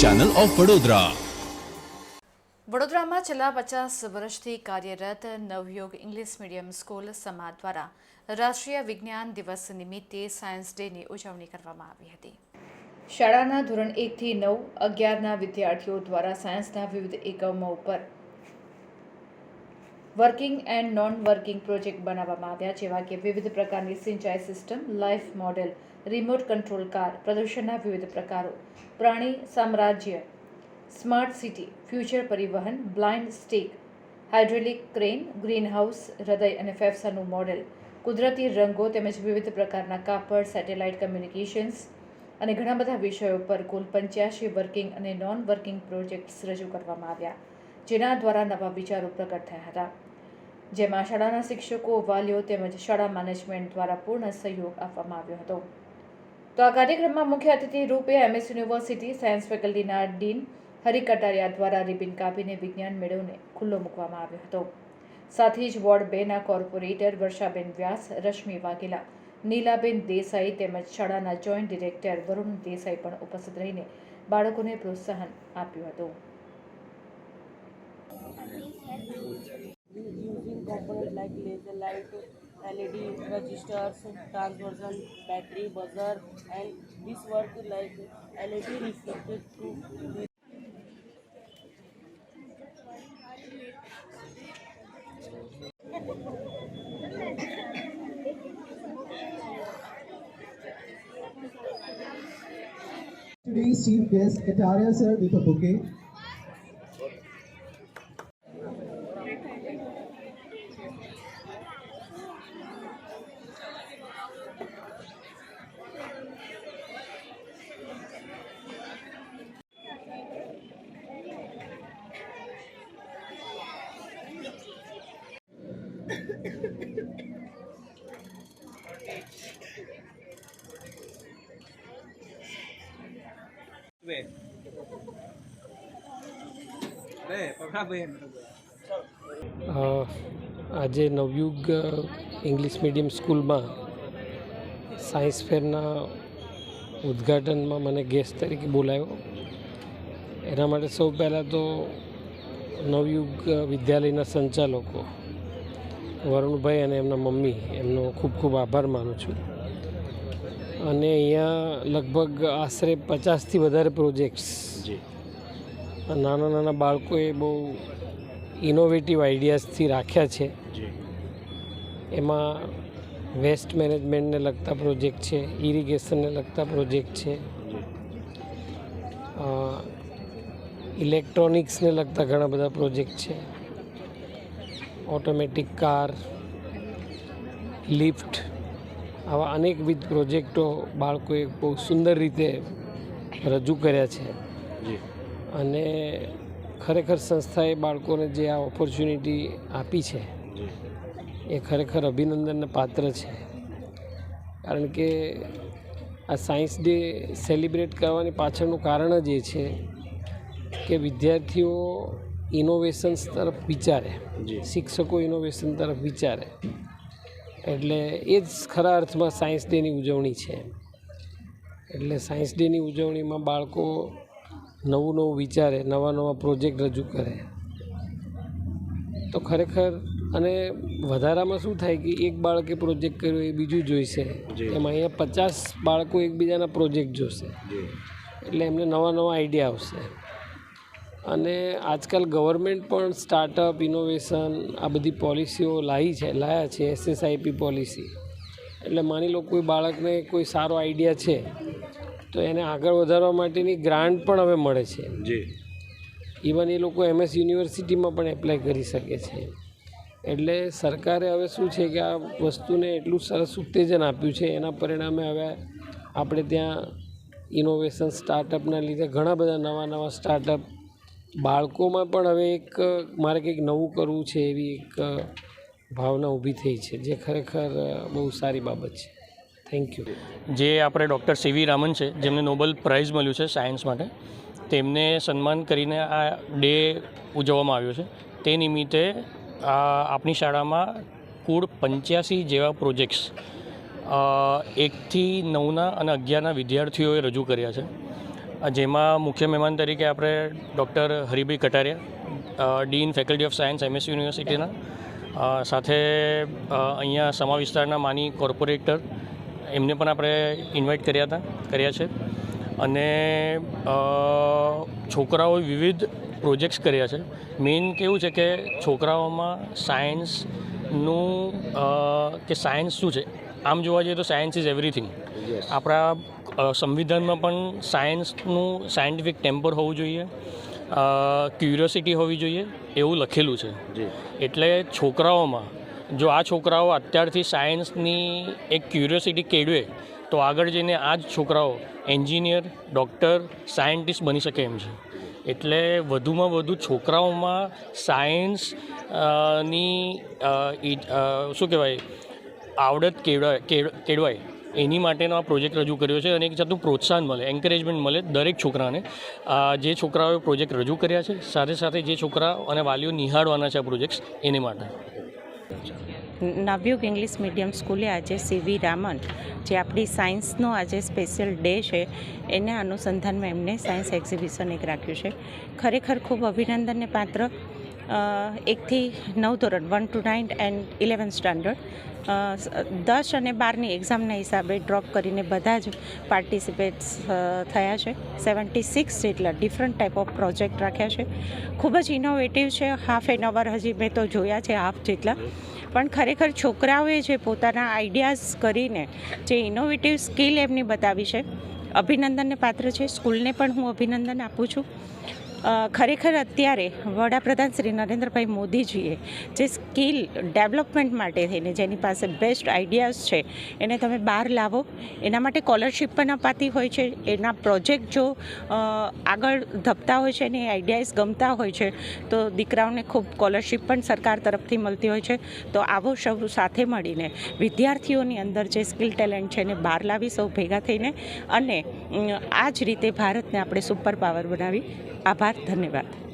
Channel of Vadodara વડોદરામાં છેલ્લા પચાસ વર્ષથી કાર્યરત નવયોગ ઇંગ્લિશ મીડિયમ સ્કૂલ સમાજ દ્વારા રાષ્ટ્રીય વિજ્ઞાન દિવસ નિમિત્તે સાયન્સ ડેની ઉજવણી કરવામાં આવી હતી. શાળાના ધોરણ એકથી નવ અગિયારના વિદ્યાર્થીઓ દ્વારા સાયન્સના વિવિધ એકમો ઉપર working and non working project બનાવવામાં આવ્યા જેવા કે વિવિધ પ્રકારની સિંચાઈ system life model remote control car પ્રદૂષણના વિવિધ પ્રકારો, પ્રાણી સામ્રાજ્ય સ્માર્ટ સિટી ફ્યુચર પરિવહન blind stick hydraulic crane greenhouse હૃદય અને ફેફસાનું મોડેલ કુદરતી રંગો તેમજ વિવિધ પ્રકારના કાપડ સેટેલાઇટ કમ્યુનિકેશન્સ અને ઘણા બધા વિષયો પર કુલ પંચ્યાસી વર્કિંગ અને નોન વર્કિંગ પ્રોજેક્ટ્સ રજૂ કરવામાં આવ્યા, જેના દ્વારા નવા વિચારો પ્રગટ થયા હતા. જેમાં શાળાના શિક્ષકો, વાલીઓ તેમજ શાળા મેનેજમેન્ટ દ્વારા પૂર્ણ સહયોગ આપવામાં આવ્યો હતો. તો આ કાર્યક્રમમાં મુખ્ય અતિથિ રૂપે એમએસ યુનિવર્સિટી સાયન્સ ફેકલ્ટીના ડીન હરિ કટારિયા દ્વારા રિબિન કાપીને વિજ્ઞાન મેળવને ખુલ્લો મૂકવામાં આવ્યો હતો. સાથે જ વોર્ડ બેના કોર્પોરેટર વર્ષાબેન વ્યાસ રશ્મિ વાઘેલા નીલાબેન દેસાઈ તેમજ શાળાના જોઈન્ટ ડિરેક્ટર વરુણ દેસાઈ પણ ઉપસ્થિત રહીને બાળકોને પ્રોત્સાહન આપ્યું હતું. Using components like laser light, LED registers, transversion, battery, buzzer, and this work like LED reflected to the Today's chief guest, Kataria sir, with a bouquet. આજે નવયુગ ઇંગ્લિશ મીડિયમ સ્કૂલમાં સાયન્સ ફેરના ઉદ્ઘાટનમાં મને ગેસ્ટ તરીકે બોલાવ્યો એના માટે સૌ પહેલાં તો નવયુગ વિદ્યાલયના સંચાલકો વરુણભાઈ અને એમના મમ્મી એમનો ખૂબ ખૂબ આભાર માનું છું. અને અહીંયા લગભગ આશરે પચાસથી વધારે પ્રોજેક્ટ્સ નાના નાના બાળકોએ બહુ ઇનોવેટિવ આઈડિયાઝથી રાખ્યા છે. એમાં વેસ્ટ મેનેજમેન્ટને લગતા પ્રોજેક્ટ છે ઇરિગેશનને લગતા પ્રોજેક્ટ છે. ઇલેક્ટ્રોનિક્સને લગતા ઘણા બધા પ્રોજેક્ટ છે. ઓટોમેટિક કાર લિફ્ટ આવા અનેકવિધ પ્રોજેક્ટો બાળકોએ બહુ સુંદર રીતે રજૂ કર્યા છે. અને ખરેખર સંસ્થાએ બાળકોને જે આ ઓપોર્ચ્યુનિટી આપી છે એ ખરેખર અભિનંદનને પાત્ર છે. કારણ કે આ સાયન્સ ડે સેલિબ્રેટ કરવાની પાછળનું કારણ જ એ છે કે વિદ્યાર્થીઓ ઇનોવેશન્સ તરફ વિચારે. શિક્ષકો ઇનોવેશન તરફ વિચારે. એટલે એ જ ખરા અર્થમાં સાયન્સ ડેની ઉજવણી છે. એટલે સાયન્સ ડેની ઉજવણીમાં બાળકો નવું નવું વિચારે નવા નવા પ્રોજેક્ટ રજૂ કરે. તો ખરેખર અને વધારામાં શું થાય કે એક બાળકે પ્રોજેક્ટ કર્યો એ બીજું જોઈશે. એમાં અહીંયા પચાસ બાળકો એકબીજાના પ્રોજેક્ટ જોશે. એટલે એમને નવા નવા આઈડિયા આવશે. અને આજકાલ ગવર્મેન્ટ પણ સ્ટાર્ટઅપ ઇનોવેશન આ બધી પોલિસીઓ લાવી છે લાયા છે એસએસઆઈપી પોલિસી એટલે માની લો કોઈ બાળકને કોઈ સારો આઈડિયા છે તો એને આગળ વધારવા માટેની ગ્રાન્ટ પણ હવે મળે છે. જી. ઇવન એ લોકો એમએસ યુનિવર્સિટીમાં પણ એપ્લાય કરી શકે છે. એટલે સરકારે હવે શું છે કે આ વસ્તુને એટલું સરસ ઉત્તેજન આપ્યું છે એના પરિણામે હવે આપણે ત્યાં ઇનોવેશન સ્ટાર્ટઅપના લીધે ઘણા બધા નવા નવા સ્ટાર્ટઅપ બાળકોમાં પણ હવે એક, મારે કંઈક નવું કરવું છે એવી એક ભાવના ઊભી થઈ છે, જે ખરેખર બહુ સારી બાબત છે. થેન્ક યુ જે આપણે ડૉક્ટર સીવી રામન છે, જેમને નોબલ પ્રાઇઝ મળ્યું છે સાયન્સ માટે, તેમને સન્માન કરીને આ ડે ઉજવવામાં આવ્યો છે. તે નિમિત્તે આપણી શાળામાં કુલ પંચ્યાસી જેવા પ્રોજેક્ટ્સ એકથી નવના અને અગિયારના વિદ્યાર્થીઓએ રજૂ કર્યા છે. જેમાં મુખ્ય મહેમાન તરીકે આપણે doctor Haribhai Kataria dean faculty of science MS યુનિવર્સિટીના સાથે અહીંયા સમા વિસ્તારના માની કોર્પોરેટર એમને પણ આપણે ઇન્વાઇટ કર્યા હતા કર્યા છે. અને છોકરાઓએ વિવિધ પ્રોજેક્ટ્સ કર્યા છે. મેઇન કેવું છે કે છોકરાઓમાં સાયન્સનું કે સાયન્સ શું છે? આમ જોવા જઈએ તો સાયન્સ ઇઝ એવરીથિંગ આપણા સંવિધાનમાં પણ સાયન્સનું સાયન્ટિફિક ટેમ્પર હોવું જોઈએ ક્યુરિયોસિટી હોવી જોઈએ એવું લખેલું છે. એટલે છોકરાઓમાં જો આ છોકરાઓ અત્યારથી સાયન્સની એક ક્યુરિયોસિટી કેળવે તો આગળ જઈને આ જ છોકરાઓ એન્જિનિયર ડૉક્ટર સાયન્ટિસ્ટ બની શકે એમ છે. એટલે વધુમાં વધુ છોકરાઓમાં સાયન્સની શું કહેવાય આવડત કેળવાય કેળવાય. એની માટેનો આ પ્રોજેક્ટ રજૂ કર્યો છે અને એક જાતનું પ્રોત્સાહન મળે એન્કરેજમેન્ટ મળે દરેક છોકરાને. જે છોકરાઓએ પ્રોજેક્ટ રજૂ કર્યા છે, સાથે સાથે જે છોકરા અને વાલીઓ નિહાળવાના છે આ પ્રોજેક્ટ્સ એની માટે. નવયુગ ઇંગ્લિશ મીડિયમ સ્કૂલે આજે સીવી રામન, જે આપણી સાયન્સનો આજે સ્પેશિયલ ડે છે, એના અનુસંધાનમાં એમને સાયન્સ એક્ઝિબિશન એક રાખ્યું છે. ખરેખર ખૂબ અભિનંદનને પાત્ર એકથી નવ ધોરણ one two nine and eleven standard દસ અને બારની એક્ઝામના હિસાબે ડ્રોપ કરીને બધા જ પાર્ટિસિપેટ્સ થયા છે. સેવન્ટી સિક્સ જેટલા ડિફરન્ટ ટાઈપ ઓફ પ્રોજેક્ટ રાખ્યા છે. ખૂબ જ ઇનોવેટિવ છે. હાફ એન અવર હજી મેં તો જોયા છે હાફ જેટલા. પણ ખરેખર છોકરાઓએ જે પોતાના આઈડિયાઝ કરીને જે ઇનોવેટિવ સ્કિલ એમની બતાવી છે, અભિનંદનને પાત્ર છે. સ્કૂલને પણ હું અભિનંદન આપું છું. ખરેખર અત્યારે વડાપ્રધાન શ્રી નરેન્દ્રભાઈ મોદીજીએ જે સ્કિલ ડેવલપમેન્ટ માટે થઈને જેની પાસે બેસ્ટ આઈડિયાઝ છે, એને તમે બહાર લાવો. એના માટે સ્કોલરશિપ પણ અપાતી હોય છે. એના પ્રોજેક્ટ જો આગળ ધપતા હોય છે અને આઈડિયાઝ ગમતા હોય છે, તો દીકરાઓને ખૂબ સ્કોલરશિપ પણ સરકાર તરફથી મળતી હોય છે. તો આવો સૌ સાથે મળીને વિદ્યાર્થીઓની અંદર જે સ્કિલ ટેલેન્ટ છે એને બહાર લાવી સૌ ભેગા થઈને અને આ જ રીતે ભારતને આપણે સુપર પાવર બનાવી. આભાર ધન્યવાદ.